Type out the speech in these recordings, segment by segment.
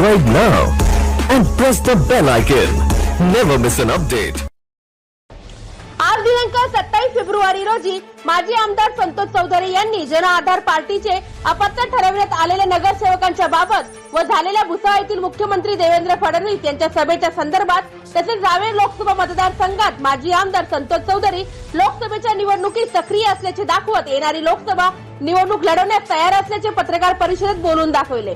Subscribe now and press the bell icon. Never miss an update. आज दिनांक सत्तावीस February रोजी माजी आमदार संतोष चौधरी यांनी जन आधार पार्टीचे अपत्य ठरवण्यात आलेल्या नगरसेवकांच्या बाबत व झालेल्या भुसावळ येथील मुख्यमंत्री देवेंद्र फडणवीस यांच्या सभेच्या संदर्भात तसेच रावेर लोकसभा मतदारसंघात माजी आमदार संतोष चौधरी लोकसभेच्या निवडणुकीत सक्रिय असल्याचे दाखवत येणारी लोकसभा निवडणूक लढवण्यास तयार असल्याचे पत्रकार परिषदेत बोलून दाखवले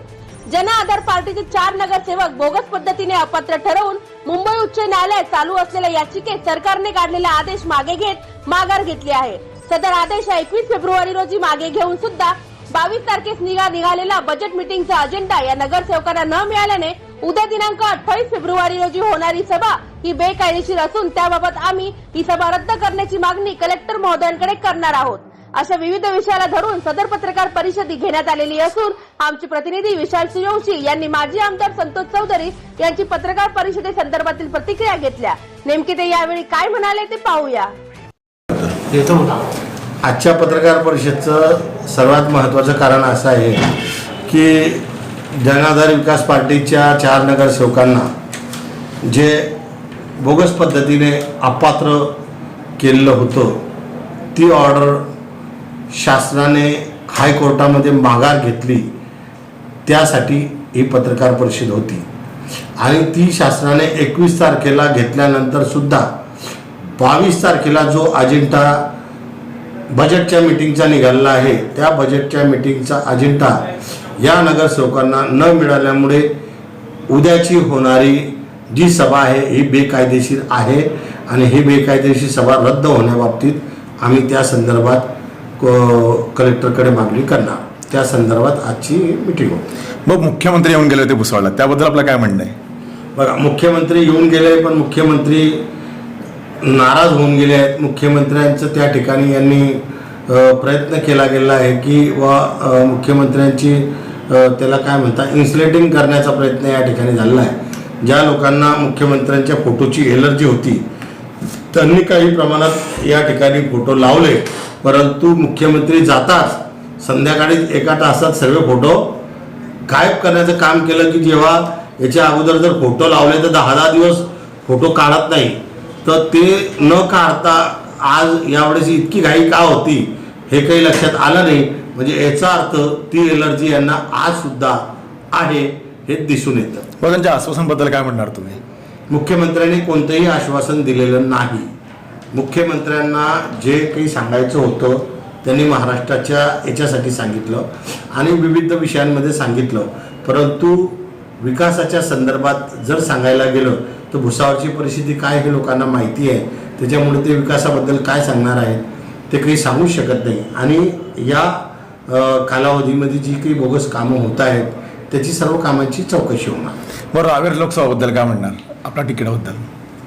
जन आधार पार्टीचे चार नगरसेवक बोगस पद्धतीने अपात्र ठरवून मुंबई उच्च न्यायालयात चालू असलेल्या याचिकेत सरकारने काढलेला आदेश मागे घेत माघार घेतली आहे. सदर आदेश एकवीस फेब्रुवारी रोजी मागे घेऊन सुद्धा बावीस तारखेस निघा निघालेला बजेट मिटिंगचा अजेंडा या नगरसेवकांना न मिळाल्याने उद्या दिनांक अठ्ठावीस फेब्रुवारी रोजी होणारी सभा ही बेकायदेशीर असून त्याबाबत आम्ही ही सभा रद्द करण्याची मागणी कलेक्टर महोदयांकडे करणार आहोत. अशा विविध विषयाला धरून सदर पत्रकार परिषद घेण्यात आलेली असून आमचे प्रतिनिधी विशाल सूर्यवंशी यांनी माजी आमदार संतोष चौधरी यांची पत्रकार परिषदेसंदर्भातील प्रतिक्रिया घेतल्या. नेमके ते यावेळी काय म्हणाले ते पाहूया. आजच्या पत्रकार परिषदचं सर्वात महत्त्वाचं कारण असं आहे की जनाधार विकास पार्टीच्या चार नगरसेवकांना जे बोगस पद्धतीने अपात्र केलेलं होतं ती ऑर्डर शासनाने हायकोर्टामध्ये माघार घेतली त्यासाठी ही पत्रकार परिषद होती. आणि ती शासनाने एकवीस तारखेला घेतल्यानंतर सुद्धा बावीस तारखेला जो अजेंडा बजेटच्या मिटिंगचा निघालेला आहे त्या बजेटच्या मिटिंगचा अजेंडा या नगरसेवकांना न मिळाल्यामुळे उद्याची होणारी जी सभा आहे ही बेकायदेशीर आहे. आणि ही बेकायदेशीर सभा रद्द होण्याबाबतीत आम्ही त्या संदर्भात कलेक्टरकडे मागणी करणार. त्या संदर्भात आजची मिटिंग होती. मग मुख्यमंत्री येऊन गेले होते भुसावळला त्याबद्दल आपलं काय म्हणणं आहे? बघा मुख्यमंत्री येऊन गेले पण मुख्यमंत्री नाराज होऊन गेले आहेत. मुख्यमंत्र्यांचं त्या ठिकाणी यांनी अ, प्रयत्न केला गेला आहे की व अ, मुख्यमंत्र्यांची अ, त्याला काय म्हणता इन्सुलेटिंग करण्याचा प्रयत्न या ठिकाणी झालेला आहे. ज्या लोकांना मुख्यमंत्र्यांच्या फोटोची एलर्जी होती त्यांनी काही प्रमाणात या ठिकाणी फोटो लावले. परंतु मुख्यमंत्री जाताच संध्याकाळी एका तासात सर्व फोटो गायब करण्याचं काम केलं की जेव्हा याच्या अगोदर जर फोटो लावले तर दहा दहा दिवस फोटो काढत नाही. तर ते न काढता आज यावेळेस इतकी घाई का होती हे काही लक्षात आलं नाही. म्हणजे याचा अर्थ ती एलर्जी यांना आज सुद्धा आहे हे दिसून येतं. मग त्यांच्या आश्वासनबद्दल काय म्हणणार तुम्ही? मुख्यमंत्र्यांनी कोणतंही आश्वासन दिलेलं नाही. मुख्यमंत्र्यांना जे काही सांगायचं होतं त्यांनी महाराष्ट्राच्या याच्यासाठी सांगितलं आणि विविध विषयांमध्ये सांगितलं. परंतु विकासाच्या संदर्भात जर सांगायला गेलं तर भुसावळची परिस्थिती काय हे लोकांना माहिती आहे. त्याच्यामुळे ते विकासाबद्दल काय सांगणार आहेत ते काही सांगू शकत नाही. आणि या कालावधीमध्ये जी काही बोगस कामं होत आहेत त्याची सर्व कामांची चौकशी होणार. बरं रावेर लोकसभाबद्दल काय म्हणणार? आपल्या तिकिटाबद्दल.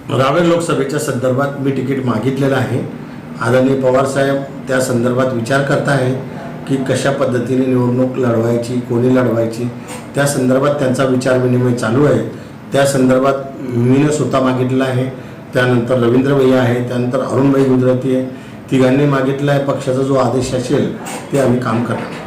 रावेर लोकसभेच्या संदर्भात मी तिकीट मागितलेलं आहे. आदरणीय पवारसाहेब त्या संदर्भात विचार करत आहे की कशा पद्धतीने निवडणूक लढवायची कोणी लढवायची त्या संदर्भात त्यांचा विचार विनिमय चालू आहे. त्या संदर्भात मीनं स्वतः मागितलं आहे. त्यानंतर रवींद्र भैया आहे त्यानंतर अरुणभाई गुजराती आहे. तिघांनी मागितलं आहे पक्षाचा जो आदेश असेल ते आम्ही काम करणार.